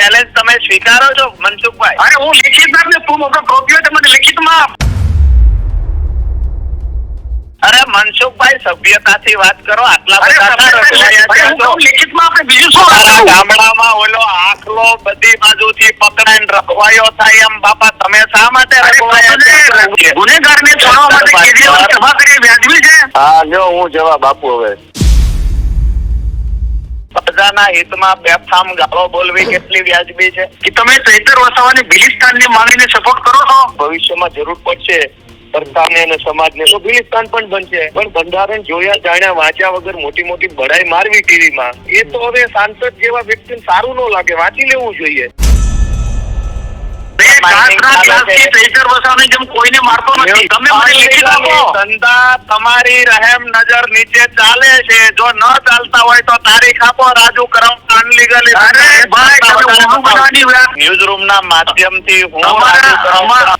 Challenge તમે સ્વીકારો છો મનસુખભાઈ? અરે હું લેખિત આપ ને તું મોટો ટ્રોફી હોય તો મને લેખિતમાં અરે મનસુખભાઈ સભ્યતાથી વાત કરો આટલા બધા લેખિતમાં આપણે બીજું શું ગામડામાં ઓલો આખલો બધી બાજુથી પકડાઈને રખવાયો થાય એમ બાપા તમે શા માટે ગુનેગારને છોડવા માટે કેજરીવાલ સભા કરી વ્યાજબી છે? હા જો હું જવાબ આપું હવે. પ્રજાના હિતમાં બેફામ ગાળો બોલવી કેટલી વ્યાજબી છે? કે તમે ચૈતર વસાવાની બિલિસ્તાનની માંગણીને સપોર્ટ કરો છો? ભવિષ્યમાં જરૂર પડશે. સરકારને અને સમાજને તો બિલિસ્તાન પણ બનશે. પણ બંધારણ જોયા જાણ્યા વાંચ્યા વગર મોટી મોટી બડાઈ મારવી ટીવીમાં. એ તો હવે સાંસદ જેવા વ્યક્તિને સારું ન લાગે. વાંચી લેવું જોઈએ. તમારી રહેમ નજર નીચે ચાલે છે. જો ન ચાલતા હોય તો તારીખ આપો. રાજુ કરમ અનલીગલી ન્યૂઝ રૂમ ના માધ્યમથી હું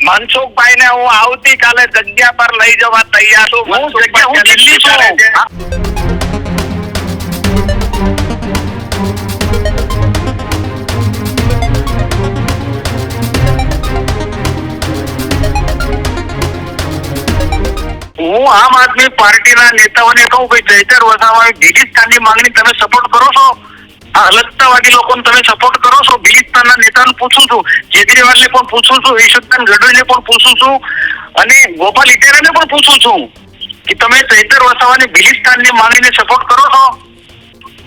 મનસુખભાઈ ને હું આવતીકાલે જગ્યા પર લઈ જવા તૈયાર છું. મનસુખભાઈ દિલ્હી છે. હું આમ આદમી પાર્ટીના નેતાઓને કહું કે ચૈતર વસાવાની ગિરિસ્તાનની માંગણી તમે સપોર્ટ કરો છો? આ અલગતાવાદી લોકોને તમે સપોર્ટ કરો છો? ગિરિસ્તાનના નેતાને પૂછું છું. કેજરીવાલને પણ પૂછું છું. યશવંતન ગઢવીને પણ પૂછું છું. અને ગોપાલ ઇટેરાને પણ પૂછું છું કે તમે ચૈતર વસાવાની બિલિસ્તાનની માંગણીને સપોર્ટ કરો છો?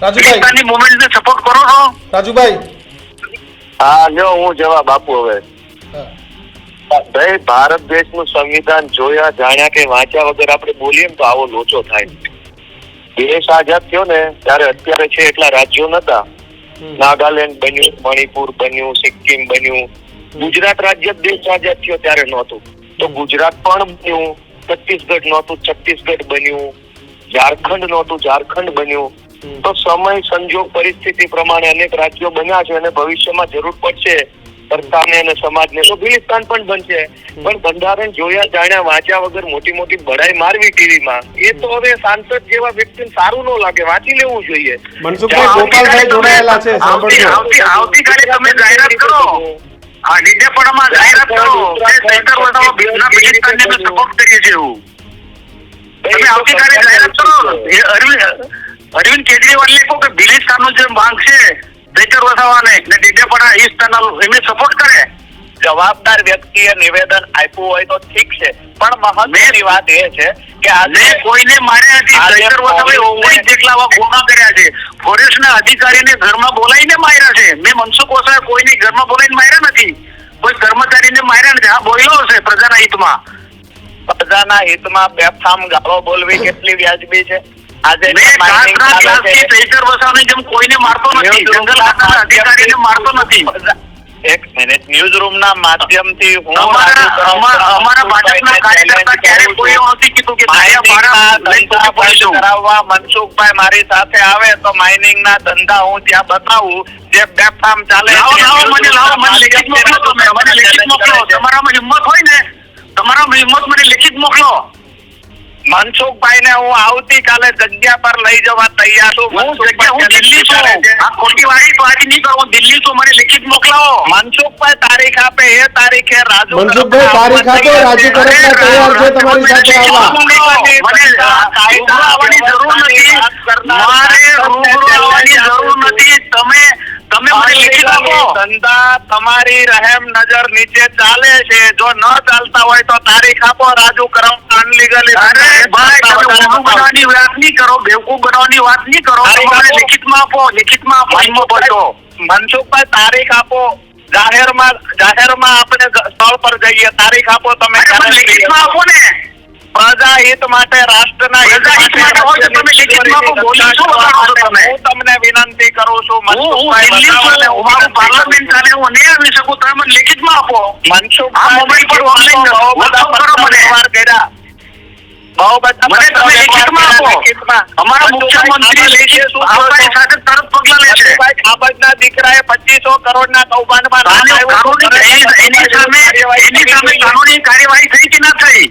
રાજુભાઈ. બિલિસ્તાનની મુવમેન્ટને સપોર્ટ કરો છો? રાજુભાઈ. હા જો હું જવાબ આપું હવે. હા. ભાઈ ભારત દેશનું સંવિધાન જોયા જાણ્યા કે વાંચ્યા વગર આપણે બોલીએ તો આવો લોચો થાય. દેશ આઝાદ થયો ને ત્યારે અત્યારે છે એટલા રાજ્યો નતા. નાગાલેન્ડ બન્યું મણિપુર બન્યું સિક્કિમ બન્યું. ગુજરાત રાજ્ય દેશ આઝાદ થયો ત્યારે નહોતું. તો ગુજરાત પણ બન્યું છત્તીસગઢ નહોતું છત્તીસગઢ બન્યું ઝારખંડ નહોતું ઝારખંડ બન્યું. તો સમય સંજોગ પરિસ્થિતિ પ્રમાણે અનેક રાજ્યો બન્યા છે અને ભવિષ્યમાં જરૂર પડશે સરકારને અને સમાજને. તો ગુલિસ્તાન પણ બનશે. પણ બંધારણ જોયા જાણ્યા વાંચ્યા વગર મોટી મોટી બડાઈ મારવી ટીવીમાં. એ તો હવે સાંસદ જેવા વ્યક્તિને સારું ન લાગે. વાંચી લેવું જોઈએ. આવતીકાલે તમે જાહેરાત કરો. આ ડેડિયાપાડામાં જાહેરાત કરો. કે ચૈતર વસાવા બિલના અમે સપોર્ટ કરીએ છીએ એવું તમે આવતીકાલે જાહેરાત કરો. અરવિંદ અરવિંદ કેજરીવાલને કહો કે બિલિસ્તાનનો જે માંગ છે ચૈતર વસાવાને ને ડેડિયાપાડા ચેનલ એમને સપોર્ટ કરે? જવાબદાર વ્યક્તિએ નિવેદન આપ્યું હોય તો ઠીક છે. પણ મહત્વની વાત એ છે કે આજે કોઈને માર્યા નથી ચૈતર ઓગણીસ જેટલા ગુના કર્યા છે. ફોરેસ્ટના અધિકારીને ઘરમાં બોલાવીને માર્યા છે. મેં મનસુખ વસાવાએ કોઈને ઘરમાં બોલાવીને માર્યા નથી. કોઈ કર્મચારીને માર્યા નથી. હા બોલ્યો હશે પ્રજાના હિતમાં. પ્રજાના હિતમાં બેફામ ગાળો બોલવી કેટલી વ્યાજબી છે? આજે મેં mining ઘાસના ચાલે ગ્લાસથી છે. ચૈતર વસાવાની જેમ કોઈને મારતો નથી જંગલ અધિકારીને મારતો નથી. એક મિનિટ ન્યૂઝ રૂમ ના માધ્યમથી હું અમારા રાજુ કરમ અમારા અમારા ભાજપના કાર્યકર્તા ક્યારે કોઈ નથી કીધું કે ભાઈ મારા લઈને ધંધા તૂટી પડીશું. બંધ કરાવવા મનસુખભાઈ મારી સાથે આવે તો માઇનિંગ ના ધંધા હું ત્યાં બતાવું જે પ્લેટફોર્મ ચાલે લાવો લાવો મને લાવો મને લેખિત મોકલો તમે મને લેખિત મોકલો. તમારામાં હિંમત હોય ને તમારામાં હિંમત મને લેખિત મોકલો. મનસુખભાઈ ને હું આવતીકાલે જગ્યા પર લઈ જવા તૈયાર છું. હું જગ્યા હું દિલ્હી છું. આ ખોટી વાળી તો આજે નહીં કરું દિલ્હી છું મને લિખિત મોકલાવો. મનસુખભાઈ તારીખ આપે એ તારીખે રાજુ મનસુખભાઈ તારીખ આપે રાજુ કરપડા તૈયાર છે તમારી સાથે આવવા. મને કાયદા આવવાની જરૂર નથી. મારે રૂબરૂ ધંધા તમારી રહેમ નજર નીચે ચાલે છે. જો ન ચાલતા હોય તો તારીખ આપો રાજુ કરમ અનલીગલી અરે ભાઈ તમે ઊંધું બનાવવાની વાત નહીં કરો બેવકૂફ બનાવવાની વાત નહીં કરો. તમે. લેખિતમાં આપો લેખિતમાં આપો. હિંમત હોય મનસુખભાઈ તારીખ આપો. જાહેરમાં જાહેરમાં આપણે સ્થળ પર જઈએ. તારીખ આપો તમે મને આપો ને. પ્રજા હિત માટે રાષ્ટ્રના હિત માટે હોય તમે લિખિતમાં. બોલી શું વગાડો છો તમે? હું તમને વિનંતી કરું છું હું દિલ્હી છું હું પાર્લામેન્ટ ચાલે હું નહીં આવી શકું તમે મને લિખિતમાં આપો. આ મોબાઈલ પર ઓનલાઈન કરો મને. કર્યા. બહુ બધા મને તમે લેખિતમાં આપો. અમારા મુખ્યમંત્રી મનસુખભાઈ આપણી સાથે તરત પગલા લેશે. ખાબડના દીકરાએ 2500 કરોડના કૌભાંડમાં એની- એની સામે એની સામે કાનૂની કાર્યવાહી થઈ કે ના થઈ?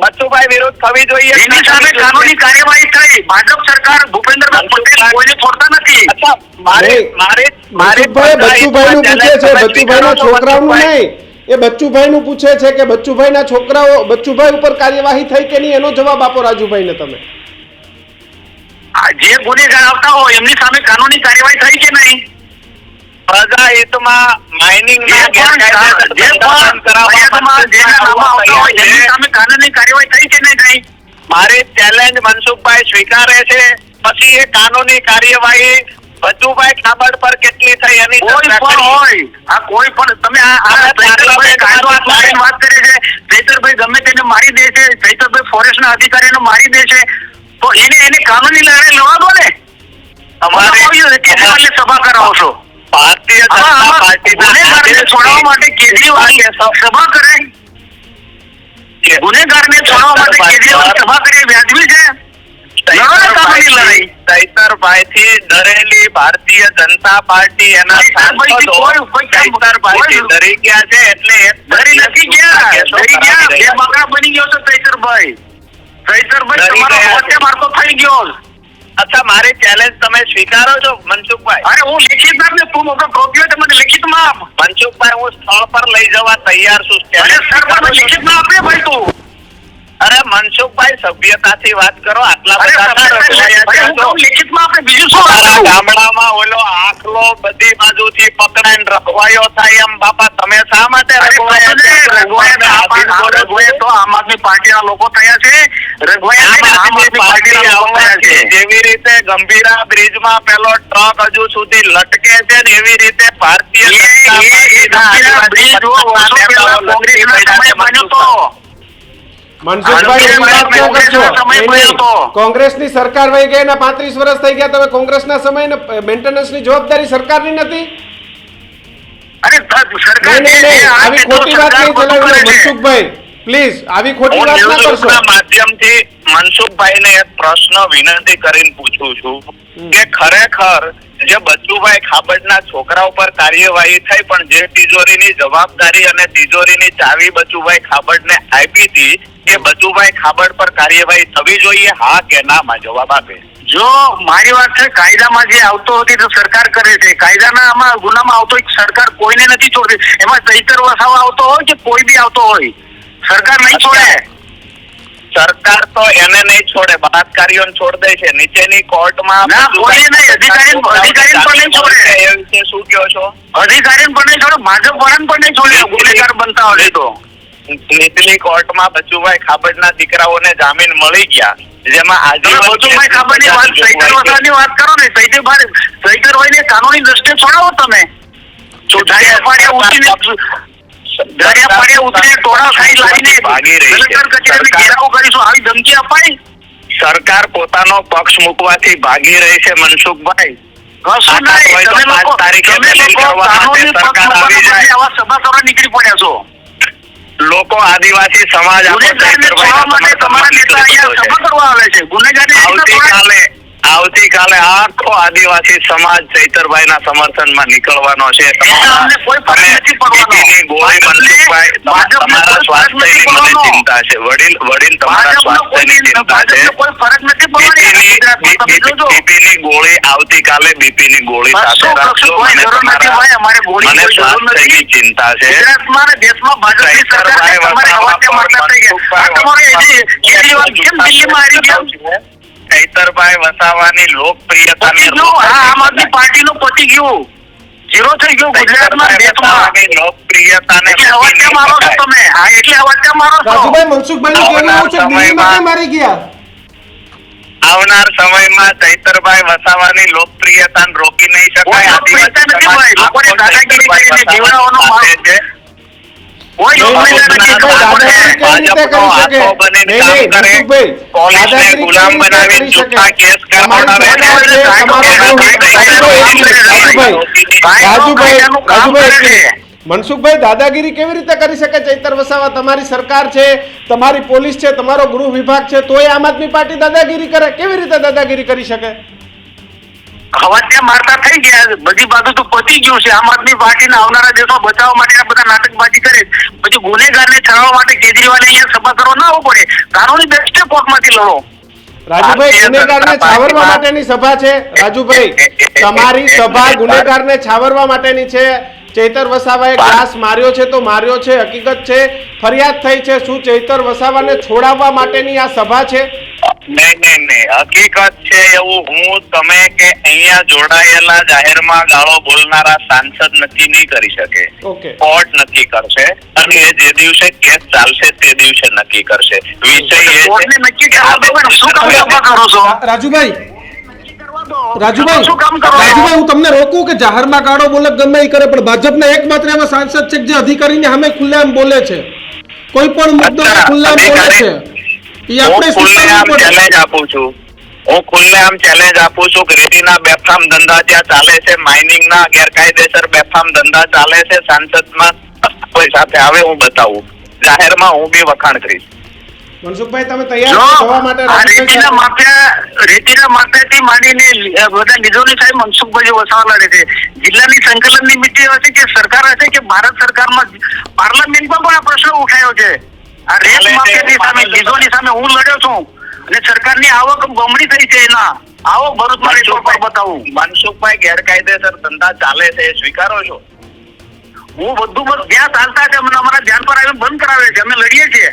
બચ્ચુભાઈ વિરુદ્ધ થવી જોઈએ. એની સામે કાનૂની કાર્યવાહી થઈ. ભાજપ સરકાર ભૂપેન્દ્રભાઈ પટેલ કોઈને છોડતા નથી. અચ્છા. મારે મારે મારે બચ્ચુભાઈ નું પૂછે છે. બચ્ચુભાઈના છોકરાઓનું નહીં. એ બચ્ચુભાઈનું પૂછે છે કે બચ્ચુભાઈના છોકરાઓ બચ્ચુભાઈ ઉપર કાર્યવાહી થઈ કે નહીં? એનો જવાબ આપો રાજુભાઈ ને તમે. આ જે ગુનેગાર આવતા હોય એમની સામે કાનૂની કાર્યવાહી થઈ કે નહીં? પ્રજા હિતમાં માઇનિંગ કાનૂની કાર્યવાહી થઈ મારી ચેલેન્જ મનસુખભાઈ સ્વીકારે છે. પછી એ કાનૂની કાર્યવાહી બચુભાઈ ખાબડ પર કેટલી થઈ એની કોઈ પણ હોય આ કોઈ પણ તમે આ વાત કરે છે? ચૈતરભાઈ ગમે તેને મારી દે છે ચૈતરભાઈ ફોરેસ્ટના અધિકારીને મારી દે છે. તો એને એને કાનૂની લડાઈ લડવા દો ને. અમારે- સભા કરાવો છો? ભારતીય જનતા પાર્ટીના ગુનેગારને માટે કેજરીવાલ સભા કરે. ગુનેગારને છોડવા માટે કેજરીવાલ સભા કરે વ્યાજબી છે. ડરેલી ભારતીય જનતા પાર્ટી એના ડરી ગયા છે એટલે ડરી નથી ગયા. ડરી ગયા. બે રહ્યા બની ગયો છે તૈતરભાઈ ચૈતરભાઈ ડરી તમારો ગયા મારતો થઈ ગયો. અચ્છા મારી ચેલેન્જ તમે સ્વીકારો છો મનસુખભાઈ? અરે હું લિખિત આપ ને તું મોટો ટોપીઓ તો મને લેખિતમાં આપ મનસુખભાઈ હું સ્થળ પર લઈ જવા તૈયાર છું અરે સર સ્વીકારો મને છો? લેખિતમાં આપે ભાઈ તું. અરે મનસુખભાઈ સભ્યતાથી વાત કરો આટલા અરે બધા ના સભ્યતા રખડ્યા ભાઈ, હું છો. કહું લેખિતમાં આપે બીજું શું ગામડામાં ઓલો આખલો બધી બાજુથી પકડાઈને રખવાયો થાય એમ બાપા તમે શા માટે રઘવાયા તો આમ આદમી પાર્ટીના લોકો થયા છે રઘવાયા પાર્ટી જેવી રીતે ગંભીરા બ્રિજમાં પેલો ટ્રક હજુ સુધી લટકે છે ને એવી રીતે ભારતીય કોંગ્રેસના સમયે ન સમય સરકાર વહી ગઈ એના પાંત્રીસ વર્ષ થઈ ગયા તમે કોંગ્રેસના ના મેન્ટેનન્સની જવાબદારી સરકારની નથી? અરે સરકારની નથી અરે જે આવી ખોટી વાત નહીં ચલાવી મનસુખભાઈ. પ્લીઝ આવી ખોટી વાત ના કરશો. માધ્યમથી મનસુખભાઈને એક પ્રશ્ન વિનંતી કરીને પૂછું છું કે ખરેખર જે બચુભાઈ ખાબડના છોકરા ઉપર કાર્યવાહી થઈ પણ જે તિજોરીની જવાબદારી અને તિજોરીની ચાવી બચુભાઈ ખાબડને આપી હતી કે બચુભાઈ ખાબડ પર કાર્યવાહી થવી જોઈએ હા કે ના માં જવાબ આપે. જો મારી વાત છે કાયદામાં જે આવતો હતી તો સરકાર કરે છે. કાયદાના આમાં ગુનામાં આવતો હોય સરકાર કોઈને નથી છોડતી. એમાં ચૈતર વસાવા આવતો હોય કે કોઈ બી આવતો હોય. સરકાર નહીં છોડે? સરકાર તો એને નહીં છોડે બળાત્કારીઓને છોડ દે છે. નીચેની કોર્ટમાં ના, કોઈને નહીં. અધિકારી- અધિકારી પણ નહીં છોડે. એ વિશે શું કહો છો? અધિકારી પણ નહીં છોડે ભાજપ વાળાને પણ નહીં છોડે ગુનેગાર બનતા હોય તો. નીચલી કોર્ટમાં બચુભાઈ ખાબડના દીકરાઓને જામીન મળી ગયા. જેમાં આજે બચુભાઈ ખાબડની વાત ચૈતર વસાવાની વાત કરો ને ચૈતરભાઈ ચૈતરભાઈને કાનૂની દ્રષ્ટિએ છોડાવો તમે. પાડ્યા ઉઠીને ધારિયા પાડ્યા ઉઠીને ટોળા ખાઈ લાવીને ભાગી રહી છે. કચેરીને ઘેરાવો કરીશું આવી ધમકી અપાય સરકાર પોતાનો પક્ષ મૂકવાથી ભાગી રહી છે મનસુખભાઈ. લોકો નીકળી પડ્યા છો. આદિવાસી સમાજ? આવતીકાલે આવતીકાલે આખો આદિવાસી સમાજ ચૈતરભાઈના સમર્થનમાં નીકળવાનો છે. એના અમને કોઈ ફરક નથી પડવાનો. બીપીની ગોળી મનસુખભાઈ ભાજપને તમારા કોઈ સ્વાસ્થ્યની ચિંતા છે. વડીલ વડીલ તમારા સ્વાસ્થ્યની ચિંતા છે. બીપીની ગોળી આવતીકાલે બીપીની ગોળી સાથે રાખજો મને સ્વાસ્થ્યની ચિંતા છે. ચૈતરભાઈ તમારે અવાજે મળતા ચૈતરભાઈ વસાવાની લોકપ્રિયતા પતી ગયું હા આમ આદમી પાર્ટીનું પતી ગયું. જીરો થઈ ગયું ગુજરાતમાં દેશમાં. લોકપ્રિયતાને અવાજ કેમ મારો છો તમે? હા એટલે અવાજ કેમ મારો છો? રાજુભાઈ મનસુખભાઈનું કહેવું એવું છે? દિલ્હીમાં કેમ મારી ગયા? આવનાર સમયમાં ચૈતરભાઈ વસાવાની લોકપ્રિયતા રોકી નહીં શકાય. આદિવાસી સમાજ લોકોને દાદાગીરી કરીને જીવડાવવાનો મનસુખભાઈ દાદાગીરી કેવી રીતે કરી શકે ચૈતર વસાવા તમારી સરકાર છે તમારી પોલીસ છે તમારો ગૃહ વિભાગ છે તોય આમ આદમી પાર્ટી દાદાગીરી કરે કેવી રીતે દાદાગીરી કરી શકે હવાત્યા મારતા થઈ ગયા. બધી બાજુ તો પતી ગયું છે. આમ આદમી પાર્ટીને આવનારા દિવસમાં બચાવવા માટે આ બધા નાટકબાજી કરે. પછી ગુનેગારને ઠરાવવા માટે કેજરીવાલ અહીંયા સભા કરવા ના આવવું પડે. કાનૂની દ્રષ્ટિએ કોર્ટમાંથી લડો. રાજુભાઈ ગુનેગારને છાવરવા માટેની સભા છે. રાજુભાઈ તમારી સભા ગુનેગાર ગુનેગારને છાવરવા માટેની છે. ચૈતર વસાવાએ ગ્લાસ માર્યો છે તો માર્યો છે. હકીકત છે ફરિયાદ થઈ છે. શું ચૈતર વસાવાને છોડાવવા માટેની આ સભા છે? નહીં નહીં નહીં. હકીકત છે એવું હું તમે કે અહીંયા જોડાયેલા જાહેરમાં ગાળો બોલનારા સાંસદ નક્કી નહીં કરી શકે. કોર્ટ નક્કી કરશે અને એ જે દિવસે કેસ ચાલશે તે દિવસે નક્કી કરશે. વિષય એ રાજુભાઈ. રાજુભાઈ. શું કામ કરો છો? રાજુભાઈ હું તમને રોકું કે જાહેરમાં ગાળો બોલે ગમે એ કરે પણ ભાજપના એકમાત્ર એવા સાંસદ છે કે જે અધિકારીને સામે ખુલ્લેઆમ બોલે છે. કોઈ પણ મુદ્દો ખુલ્લેઆમ બોલે છે. એ આપણે ખુલ્લેઆમ ચેલેન્જ આપું છું. હું ખુલ્લેઆમ ચેલેન્જ આપું છું કે રેતીના બેફામ ધંધા ત્યાં ચાલે છે માઇનિંગના ગેરકાયદેસર બેફામ ધંધા ચાલે છે સાંસદમાં કોઈ સાથે આવે હું બતાવું. જાહેરમાં હું બી વખાણ કરીશ. મનસુખભાઈ તમે તૈયાર છો માટે આ રાજુભાઈ રેતીના સાથે? માફિયા રેતીના માફિયાથી માંડીને લી- બધા લીધોની સાહેબ મનસુખભાઈ વસાવા લડે છે. જિલ્લાની સંકલનની મિટિંગ હશે કે સરકાર હશે કે ભારત સરકારમાં પાર્લામેન્ટમાં પણ આ પ્રશ્ન ઉઠાયો છે. આ રેત માફિયાની સામે લીધોની સામે હું લડ્યો છું અને સરકારની આવક બમણી થઈ છે એના. આવો ભરૂચમાં રિપોર્ટ પર બતાવું. મનસુખભાઈ ગેરકાયદેસર ધંધા ચાલે છે સ્વીકારો છો? હું બધું બધું જ્યાં ચાલતા છે અમને અમારા ધ્યાન પર આવીને બંધ કરાવે છે અમે લડીએ છીએ.